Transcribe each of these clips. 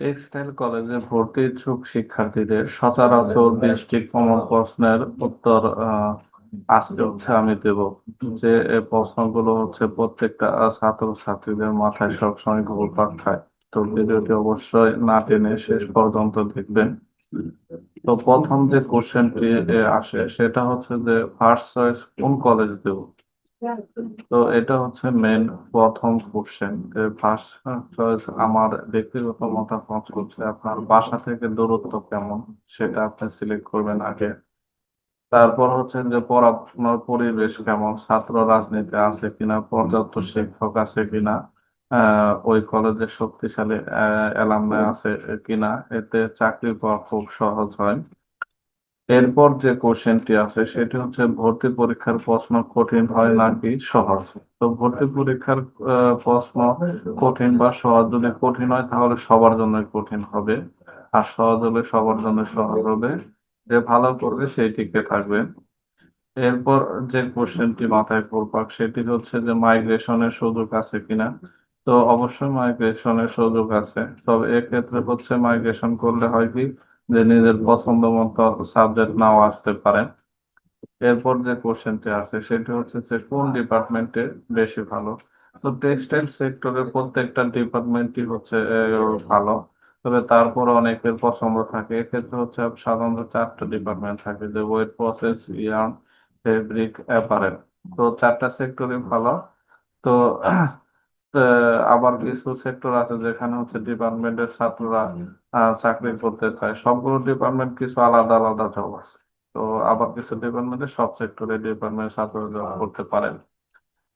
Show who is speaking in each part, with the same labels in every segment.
Speaker 1: Textile কলেজে ভর্তি ইচ্ছুক শিক্ষার্থীদের সচরাচর বিশটি কমন প্রশ্নের উত্তর আজকে হচ্ছে আমি দেব। যে প্রশ্নগুলো হচ্ছে প্রত্যেকটা ছাত্র ছাত্রীদের মাথায় সবসময় ঘুরপাক খায়। তো ভিডিওটি অবশ্যই না টেনে শেষ পর্যন্ত দেখবেন। তো প্রথম যে কোশ্চেনটি আসে, সেটা হচ্ছে যে ফার্স্ট চয়েস কোন কলেজ দেব? তো এটা হচ্ছে মেন প্রথম কোশ্চেন ফার্স্ট চয়েস আমার ব্যক্তিগত মতামত হচ্ছে আপনার বাসা থেকে দূরত্ব কেমন? সেটা আপনি সিলেক্ট করবেন আগে। তারপর হচ্ছে যে পড়াশোনার পরিবেশ কেমন? ছাত্র রাজনীতি আছে কিনা? পর্যাপ্ত শিক্ষক আছে কিনা? ওই কলেজে শক্তিশালী অ্যালামনাই আছে কিনা? এতে চাকরি পাওয়া খুব সহজ হয়। এরপর যে কোশ্চেনটি আছে, সেটি হচ্ছে ভর্তি পরীক্ষার প্রশ্ন কঠিন হয় নাকি সহজ? তো ভর্তি পরীক্ষার প্রশ্ন কঠিন বা সহজ যদি কঠিন হয়, তাহলে সবার জন্য কঠিন হবে। আর সহজ হলে সবার জন্য সহজ হবে। যে ভালো করবে, সেই টিকে থাকবে। এরপর যে কোশ্চেনটি মাথায় ঘুরপাক সেটি হচ্ছে যে মাইগ্রেশনের সুযোগ আছে কিনা? তো অবশ্যই মাইগ্রেশনের সুযোগ আছে। তবে এক্ষেত্রে হচ্ছে মাইগ্রেশন করলে হয় কি? যে নিজের পছন্দ মতো সাবজেক্ট নাও আসতে পারে। এরপর যে কোশ্চেনটি আছে, সেটি হচ্ছে যে কোন ডিপার্টমেন্টে বেশি ভালো? তো টেক্সটাইল সেক্টরের প্রত্যেকটা ডিপার্টমেন্টই হচ্ছে ভালো। তবে তারপর অনেকের পছন্দ থাকে। এক্ষেত্রে হচ্ছে সাধারণত চারটা ডিপার্টমেন্ট থাকে, যে wet process yarn fabric apparel তো চারটা সেক্টরই ভালো। তো আবার কিছু সেক্টর আছে যেখানে হচ্ছে ডিপার্টমেন্টের ছাত্ররা চাকরি করতে চায়। সবগুলো ডিপার্টমেন্ট কিছু আলাদা আলাদা জব আছে। তো আবার কিছু ডিপার্টমেন্টে সব সেক্টরে ডিপার্টমেন্ট ছাত্ররা জব করতে পারেন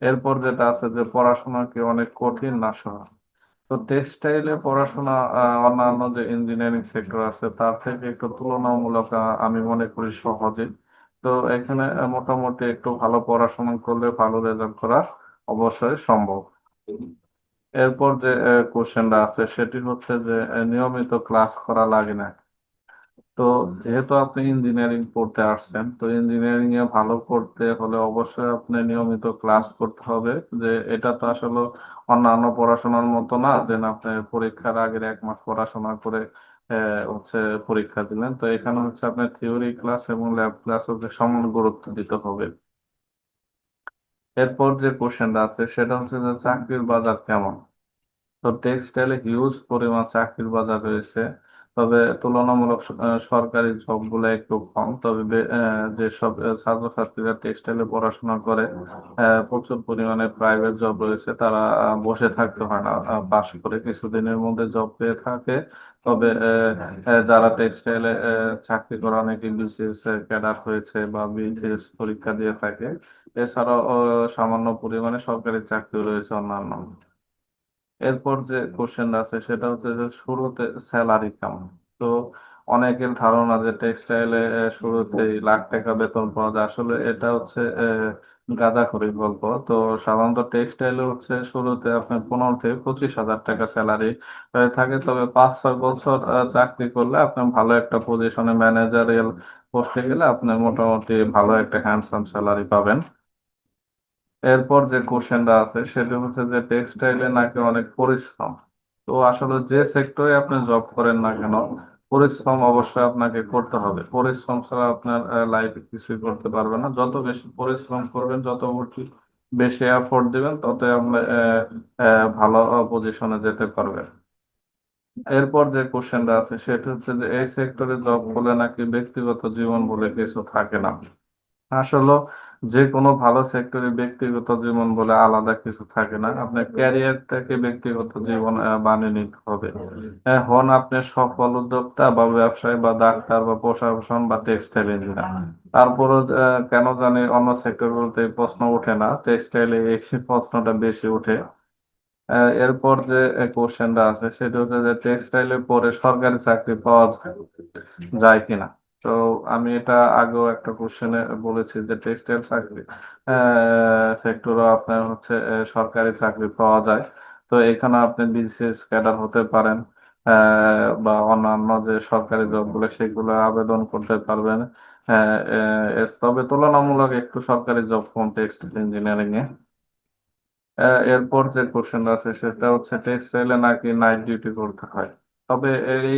Speaker 1: এরপর যেটা আছে যে পড়াশোনা কি অনেক কঠিন না সহজ? তো টেক্সটাইলে পড়াশোনা আহ, অন্যান্য যে ইঞ্জিনিয়ারিং সেক্টর আছে তার থেকে একটু তুলনামূলক আমি মনে করি সহজে। তো এখানে মোটামুটি একটু ভালো পড়াশোনা করলে ভালো রেজাল্ট করা অবশ্যই সম্ভব। এরপর যে কোশ্চেনটা আছে, সেটি হচ্ছে যে নিয়মিত ক্লাস করা লাগে না। তো যেহেতু আপনি ইঞ্জিনিয়ারিং পড়তে আসছেন, তো ইঞ্জিনিয়ারিং এ ভালো করতে হলে অবশ্যই আপনি নিয়মিত ক্লাস করতে হবে। যে, এটা তো আসলে অন্যান্য পড়াশোনার মতো না, যে, আপনি পরীক্ষার আগের এক মাস পড়াশোনা করে হচ্ছে পরীক্ষা দিলেন। তো এখানে হচ্ছে আপনার থিওরি ক্লাস এবং ল্যাব ক্লাস হচ্ছে সমান গুরুত্ব দিতে হবে। এরপর যে কোশ্চেনটা আছে সেটা হচ্ছে যে চাকরির বাজার কেমন? তো টেক্সটাইলে হিউজ পরিমাণ চাকরির বাজার রয়েছে তবে তুলনামূলক সরকারি জবগুলো একটু কম তবে বে- আহ, যেসব আহ, ছাত্রছাত্রীরা টেক্সটাইলে পড়াশোনা করে প্রচুর পরিমাণে প্রাইভেট জব রয়েছে তারা বসে থাকতে হয় না পাশ করে কিছুদিনের মধ্যে জব পেয়ে থাকে। তবে যারা টেক্সটাইলে চাকরি করে অনেকে বিসিএস ক্যাডার হয়েছে বা বিসিএস পরীক্ষা দিয়ে থাকে এছাড়াও সামান্য পরিমাণে সরকারি চাকরি রয়েছে অন্যান্য এরপর যে কোশ্চেন আছে সেটা হচ্ছে যে শুরুতে স্যালারি কেমন? তো অনেকের ধারণা যে টেক্সটাইলে শুরুতেই লাখ টাকা বেতন পাওয়া যায়। আসলে এটা হচ্ছে আহ, গাঁজাখড়ি গল্প। তো সাধারণত টেক্সটাইলে হচ্ছে শুরুতে আপনার পনেরো থেকে পঁচিশ হাজার টাকা স্যালারি থাকে। তবে পাঁচ ছয় বছর চাকরি করলে আপনি ভালো একটা পজিশনে ম্যানেজারিয়াল পোস্টে গেলে আপনি মোটামুটি ভালো একটা হ্যান্ডসাম স্যালারি পাবেন। এরপর যে কোশ্চেনটা আছে, সেটা হচ্ছে যে টেক্সটাইলে নাকি অনেক পরিশ্রম। তো আসলে যে সেক্টরে আপনি জব করেন না কেন, পরিশ্রম অবশ্যই আপনাকে করতে হবে। পরিশ্রম ছাড়া আপনার লাইফে কিছুই করতে পারবে না। যত বেশি পরিশ্রম করবেন, যত বেশি এফোর্ট দিবেন তত আপনি ভালো পজিশনে যেতে পারবেন। এরপর যে কোশ্চেনটা আছে, সেটা হচ্ছে যে এই সেক্টরে জব করলে নাকি ব্যক্তিগত জীবন বলে কিছু থাকে না। আসলে যে কোনো ভালো সেক্টরে ব্যক্তিগত জীবন বলে আলাদা কিছু থাকে না। আপনার ক্যারিয়ারটাকে ব্যক্তিগত জীবন বানিয়ে নিতে হবে। হন আপনি সফল উদ্যোক্তা বা ব্যবসায়ী বা ডাক্তার বা প্রশাসন বা টেক্সটাইল ইঞ্জিনিয়ার তারপরও আহ, কেন জানি অন্য সেক্টর বলতে প্রশ্ন ওঠে না। টেক্সটাইলে এই প্রশ্নটা বেশি ওঠে। এরপর যে কোশ্চেনটা আছে সেটা হচ্ছে যে টেক্সটাইলে পরে সরকারি চাকরি পাওয়া যায় কিনা? তো আমি এটা আগেও একটা কোশ্চেনে বলেছি যে টেক্সটাইল চাকরি সেক্টরও আপনার হচ্ছে সরকারি চাকরি পাওয়া যায়। তো এখানে আপনি বিসিএস ক্যাডার হতে পারেন বা অন্যান্য যে সরকারি জব জবগুলো সেগুলো আবেদন করতে পারবেন। তবে তুলনামূলক একটু সরকারি জব কম টেক্সটাইল ইঞ্জিনিয়ারিং এ এরপর যে কোশ্চেন আছে, সেটা হচ্ছে টেক্সটাইলে নাকি নাইট ডিউটি করতে হয়। তবে এই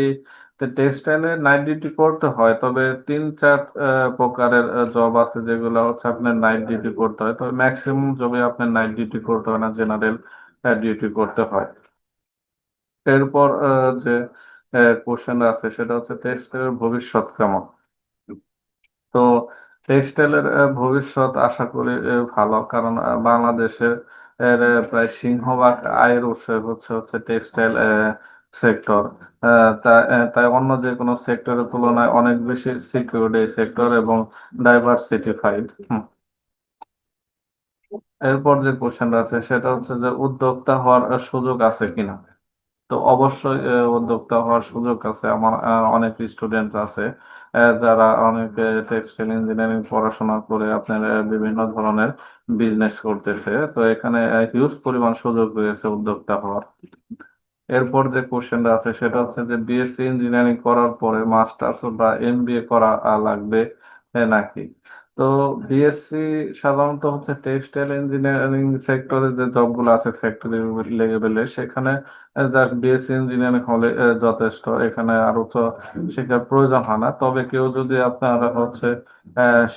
Speaker 1: টেক্সটাইলে নাইট ডিউটি করতে হয় তবে তিন চার আহ, প্রকারের জব আছে যেগুলো হচ্ছে আপনার নাইট ডিউটি করতে হয় তবে ম্যাক্সিমাম জবে আপনার নাইট ডিউটি করতে হয় না জেনারেল ডিউটি করতে হয়। এরপর আহ, যে কোশ্চেন আছে সেটা হচ্ছে টেক্সটাইলের ভবিষ্যৎ কেমন? তো টেক্সটাইলের ভবিষ্যৎ আশা করি ভালো কারণ বাংলাদেশের প্রায় সিংহভাগ আয়ের উৎস হচ্ছে হচ্ছে টেক্সটাইল সেক্টর তাই অন্য যে কোনো সেক্টরের তুলনায় অনেক বেশি সিকিউরড এই সেক্টর এবং ডাইভার্সিটিফাইড এরপর যে কোশ্চেনটা আছে, সেটা হচ্ছে যে উদ্যোক্তা হওয়ার সুযোগ আছে কিনা? তো অবশ্যই উদ্যোক্তা হওয়ার সুযোগ আছে। আমার অনেক স্টুডেন্ট আছে যারা অনেক টেক্সটাইল ইঞ্জিনিয়ারিং পড়াশোনা করে আপনার বিভিন্ন ধরনের বিজনেস করতেছে। তো এখানে হিউজ পরিমাণ সুযোগ রয়েছে উদ্যোক্তা হওয়ার। এরপর যে কোশ্চেনটা আছে, সেটা হচ্ছে যে বিএসসি ইঞ্জিনিয়ারিং করার পরে মাস্টার্স বা এমবিএ করা লাগবে নাকি? তো বিএসসি সাধারণত হচ্ছে টেক্সটাইল ইঞ্জিনিয়ারিং সেক্টরে যে জবগুলো আছে ফ্যাক্টরি লেভেলে সেখানে জাস্ট বিএসসি ইঞ্জিনিয়ারিং হলে যথেষ্ট। এখানে আরও তো শিক্ষার প্রয়োজন হয় না। তবে কেউ যদি আপনার হচ্ছে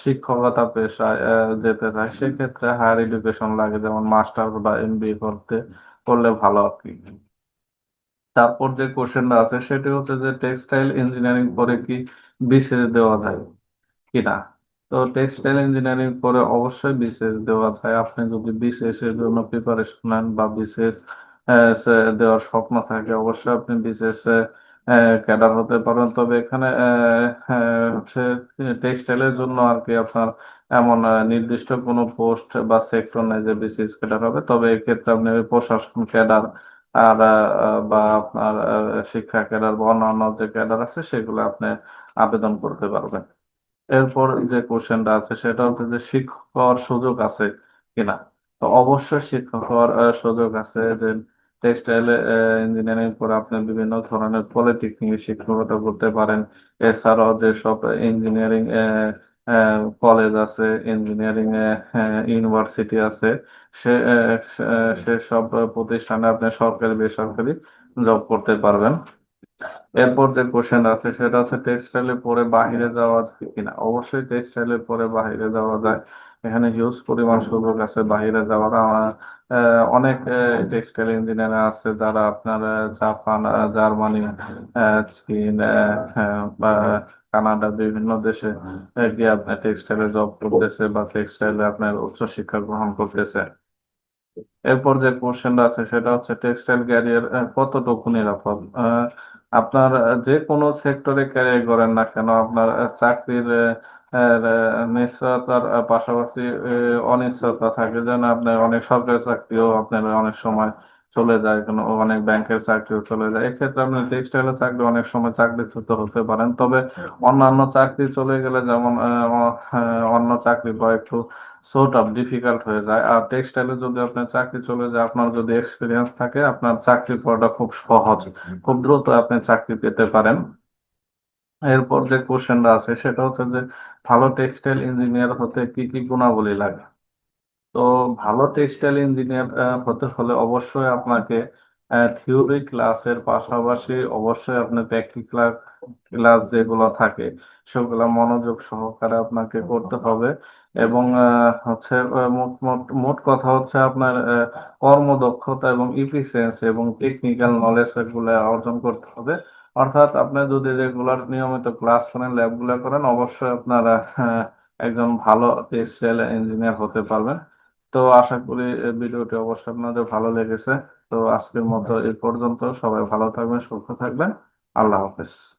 Speaker 1: শিক্ষকতা পেশায় যেতে চায়, সেক্ষেত্রে হায়ার এডুকেশন লাগে, যেমন মাস্টার্স বা এমবিএ করতে, করলে ভালো আর কি। তারপর যে কোশ্চেনটা আছে, সেটি হচ্ছে যে টেক্সটাইল ইঞ্জিনিয়ারিং পরে কি বিসিএস দেওয়া যায় কিনা? তো টেক্সটাইল ইঞ্জিনিয়ারিং পরে অবশ্যই বিসিএস দেওয়া যায়। আপনি যদি বিসিএস এর জন্য প্রিপারেশন নেন বা বিসিএস দেওয়ার স্বপ্ন থাকে, অবশ্যই আপনি বিসিএস ক্যাডার হতে পারেন। তবে এখানে হচ্ছে টেক্সটাইলের জন্য আর কি আপনার এমন নির্দিষ্ট কোনো পোস্ট বা সেক্টর নেই যে বিসিএস ক্যাডার হবে। তবে এক্ষেত্রে আপনি প্রশাসন ক্যাডার আর বা আপনার শিক্ষা ক্যাডার বা অন্যান্য যে ক্যাডার আছে সেগুলো আপনি আবেদন করতে পারবেন। এরপর যে কোশ্চেনটা আছে সেটা হচ্ছে যে শিক্ষক হওয়ার সুযোগ আছে কিনা? তো অবশ্যই শিক্ষক হওয়ার সুযোগ আছে যে টেক্সটাইল ইঞ্জিনিয়ারিং করে আপনি বিভিন্ন ধরনের পলিটেকনিক শিক্ষকতা করতে পারেন। এছাড়াও যেসব ইঞ্জিনিয়ারিং কলেজ আছে ইঞ্জিনিয়ারিং এ ইউনিভার্সিটি আছে সে সে সব প্রতিষ্ঠানে আপনি সরকারি বেসরকারি জব করতে পারবেন। এরপর যে কোশ্চেন আছে সেটা হচ্ছে টেক্সটাইলে পরে বাহিরে যাওয়া যায় কিনা? অবশ্যই টেক্সটাইলে পরে বাহিরে যাওয়া যায়। এখানে হিউজ পরিমাণ সুযোগ আছে বাহিরে যাওয়ার। অনেক টেক্সটাইল ইঞ্জিনিয়ার আছে যারা আপনার জাপান জার্মানি চীন হ্যাঁ, বা কানাডা বিভিন্ন দেশে গিয়ে আপনার টেক্সটাইলে জব করতেছে বা টেক্সটাইলে আপনার উচ্চ শিক্ষা গ্রহণ করতেছে। এরপর যে কোশ্চেনটা আছে সেটা হচ্ছে টেক্সটাইল ক্যারিয়ার কতটুকু নিরাপদ? আপনার যে কোনো সেক্টরে ক্যারিয়ার করেন না কেন আপনার চাকরির নিশ্চয়তার পাশাপাশি অনিশ্চয়তা থাকে। যেন আপনার অনেক সরকারি চাকরিও আপনার অনেক সময় চলে যায় কোনো অনেক ব্যাংকের চাকরিও চলে যায়। এক্ষেত্রে আপনি টেক্সটাইলের চাকরি অনেক সময় চাকরিচ্যুত হতে পারেন। তবে অন্যান্য চাকরি চলে গেলে যেমন অন্য চাকরি বা একটু সোর্ট অফ ডিফিকাল্ট হয়ে যায়। আর টেক্সটাইলে যদি আপনার চাকরি চলে যায় আপনার যদি এক্সপিরিয়েন্স থাকে আপনার চাকরি পাওয়াটা খুব সহজ। খুব দ্রুত আপনি চাকরি পেতে পারেন। এরপর যে কোশ্চেনটা আছে সেটা হচ্ছে যে ভালো টেক্সটাইল ইঞ্জিনিয়ার হতে কি কি গুণাবলী লাগে? তো ভালো টেক্সটাইল ইঞ্জিনিয়ার হতে হলে অবশ্যই আপনাকে থিওরি ক্লাসের পাশাপাশি অবশ্যই আপনি প্র্যাকটিক্যাল ক্লাস যেগুলো থাকে, সেগুলো মনোযোগ সহকারে আপনাকে করতে হবে। এবং হচ্ছে মোট কথা হচ্ছে আপনার কর্মদক্ষতা এবং ইফিসিয়েন্সি এবং টেকনিক্যাল নলেজ এগুলো অর্জন করতে হবে। অর্থাৎ আপনি যদি রেগুলার নিয়মিত ক্লাস করেন ল্যাবগুলো করেন, অবশ্যই আপনারা একজন ভালো টেক্সটাইল ইঞ্জিনিয়ার হতে পারবেন। তো আশা করি ভিডিওটি অবশ্যই আপনাদের ভালো লেগেছে। তো আজকের মতো এই পর্যন্ত সবাই ভালো থাকবেন সুস্থ থাকবেন। আল্লাহ হাফেজ।